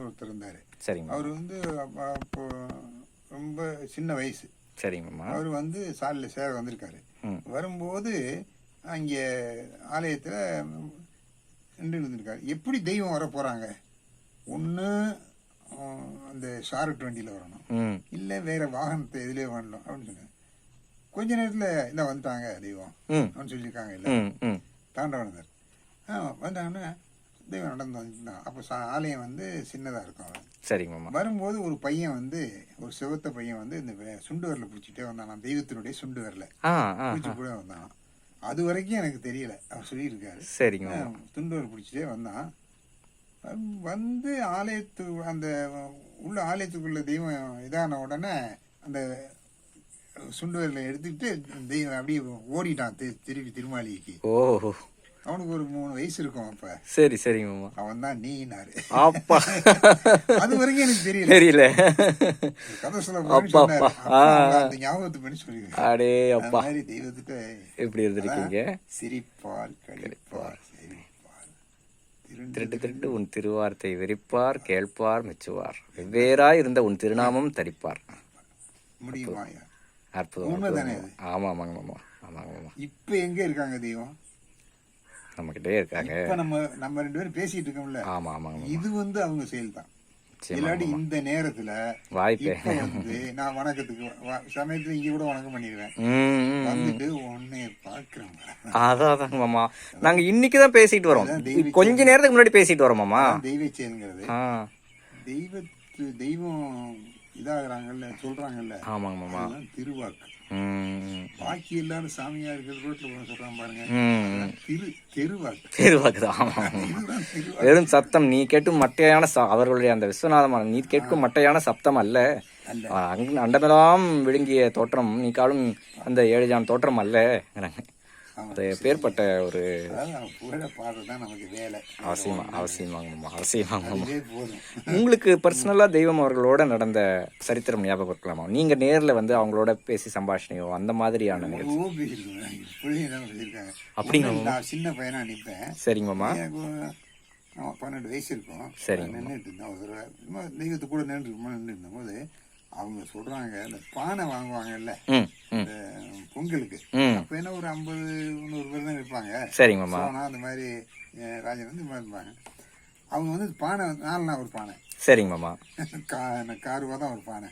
ஒருத்தர் இருந்தார். சரிங்க. அவர் வந்து அப்ப- ரொம்ப சின்ன வயசு. சரிங்க மாமா. அவர் வந்து சாலையில் சேர வந்திருக்காரு. வரும்போது அங்கே ஆலயத்தில் நின்று இருந்திருக்காரு. எப்படி தெய்வம் வர போகிறாங்க ஒன்று அந்த ஷார்ட் வண்டியில் வரணும். இல்லை வேற வாகனத்தை எதுலேயே வரணும் அப்படின்னு சொன்னாங்க கொஞ்ச நேரத்தில் இந்த வந்துட்டாங்க தெய்வம் அப்படின்னு சொல்லியிருக்காங்க இல்லை. தாண்டவனர் ஆ வந்தாங்கன்னா தெய்வம் நடந்து வந்துட்டான் அப்போ சா ஆலயம் வந்து சின்னதாக இருக்கும் அவன் சரிங்க மாமா. வரும்போது ஒரு பையன் வந்து ஒரு சிவத்த பையன் வந்து இந்த வே- சுண்டு வரல பிடிச்சிட்டே வந்தான் தெய்வத்தினுடைய சுண்டு வரல ஆ ஆ பிடிச்சி கூட வந்தான் அது வரைக்கும் எனக்கு தெரியல. அவர் சொல்லியிருக்காரு. சரிங்க மாமா. துண்டு வரல் பிடிச்சிட்டே வந்தான். வந்து- வந்து ஆலயத்து அந்த உள்ள ஆலயத்துக்குள்ள தெய்வம் இதான உடனே அந்த சுண்டு வரலை எடுத்துக்கிட்டு தெய்வம் அப்படியே ஓடிட்டான் தி- திருப்பி திருமாளிகைக்கு. ஓ அவனுக்கு ஒரு மூணு வயசு இருக்கும் அப்ப. சரி சரிங்க மாமா. அவன் தான் நீனாரு அப்பா. அது வரைக்கும் எனக்கு தெரியல. தெரியல. கதை சொல்ல அப்பா, அந்த ஞாபகத்தை பண்ணி சொல்லிருக்காரு அடே அப்பா. மாதிரி தெய்வத்திட்ட எப்படி இருந்திருக்கீங்க? சிரிப்பார் கழிப்பார் திருட்டு திருட்டு உன் திருவார்த்தை வெறிப்பார் கேட்பார் மெச்சுவார். வெவ்வேறாய் இருந்த உன் திருநாமம் தரிப்பார். அற்புதம் உண்மைதானே அற்புதம். ஆமா ஆமாங்க மாமா. ஆமாங்க மாமா. இப்ப எங்க இருக்காங்க தெய்வம்? நம்ம கிட்டே இருக்காங்க. இப்ப நம்ம நம்ம ரெண்டு பேரும் பேசிட்டு இருக்கோம்ல. ஆமா ஆமாங்க மாமா இது வந்து அவங்க செயல் தான் இல்லாட்டி இந்த நேரத்துல வாய்ப்பே. வந்து நான் வணக்கத்துக்கு சமயத்துல இங்க கூட வணக்கம் பண்ணிடுவேன். வந்துட்டு உன்னை பாக்குறேன். அதான் மாமா. நாங்க இன்னைக்கு தான் பேசிட்டு வரோம். கொஞ்ச நேரத்துக்கு முன்னாடி பேசிட்டு வரோம் மாமா. தெய்வ செயல்ங்கிறது. ஆ. தெய்வத்து தெய்வம் இதாகிறாங்கல்ல சொல்றாங்கல்ல. ஆமாங்க மாமா. திருவாக்கு. பாக்கி எல்லாரும் சாமியா இருக்கிற ரோட்ல போய் சொல்றாங்க பாருங்க. திரு தெருவாக்கு. திருவாக்கு வெறும் சத்தம் நீ கேட்கும் மட்டையான அவர்களுடைய அந்த விஸ்வநாதமான நீ கேட்கும் மட்டையான சப்தம் அல்ல. அண்டமெல்லாம் விழுங்கிய தோற்றம் நீ காலும் அந்த ஏழுஜான் தோற்றம் அல்ல. அது பேர்பட்ட ஒரு அவசியமா அவசியமாங்க மாமா அதுவே போதும். உங்களுக்கு பர்சனலா தெய்வம் அவர்களோட நடந்த சரித்திரம் ஞாபகம் இருக்கலாமா? நீங்க நேர்ல வந்து அவங்களோட பேசி சம்பாஷணையோ அந்த மாதிரியான அப்படிங்களா? சின்ன பையனா நிற்பேன். சரிங்க மாமா. எனக்கு ஒரு ஆமா, பன்னெண்டு வயசு இருக்கும். சரிங்க. நின்றுட்டு இருந்தேன். ஒரு தடவை தெய்வத்து கூட நின்று நின்று இருந்தபோது அவங்க சொல்றாங்க இந்த பானை வாங்குவாங்கல்ல பொங்கலுக்கு. அப்ப என்ன ஒரு ஐம்பது நூறு பேர் தான் இருப்பாங்க சரிங்க மாமா. அந்த மாதிரி ராஜன் வந்து இருப்பாங்க அவங்க வந்து பானை நாலுனா ஒரு பானை. சரிங்க மாமா. கா கார் ரூபா தான் ஒரு பானை.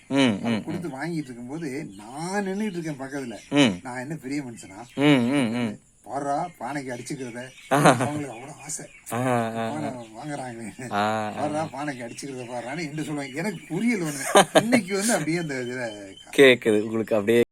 கொடுத்து வாங்கிட்டு இருக்கும்போது நான் நின்றுட்டு இருக்கேன் பக்கத்துல. நான் என்ன பெரிய மனுஷனா? பாரா பானைக்கு அடிச்சுக்கிறத. அவங்களுக்கு அவ்வளவு ஆசை. பானை வாங்குறாங்க ஆ பாரா பானைக்கு அடிச்சுக்கிறத பாரான்னு என்று சொல்லுவாங்க. எனக்கு புரியல ஒண்ணு. இன்னைக்கு வந்து அப்படியே அந்த இதுல கேக்குது உங்களுக்கு அப்படியே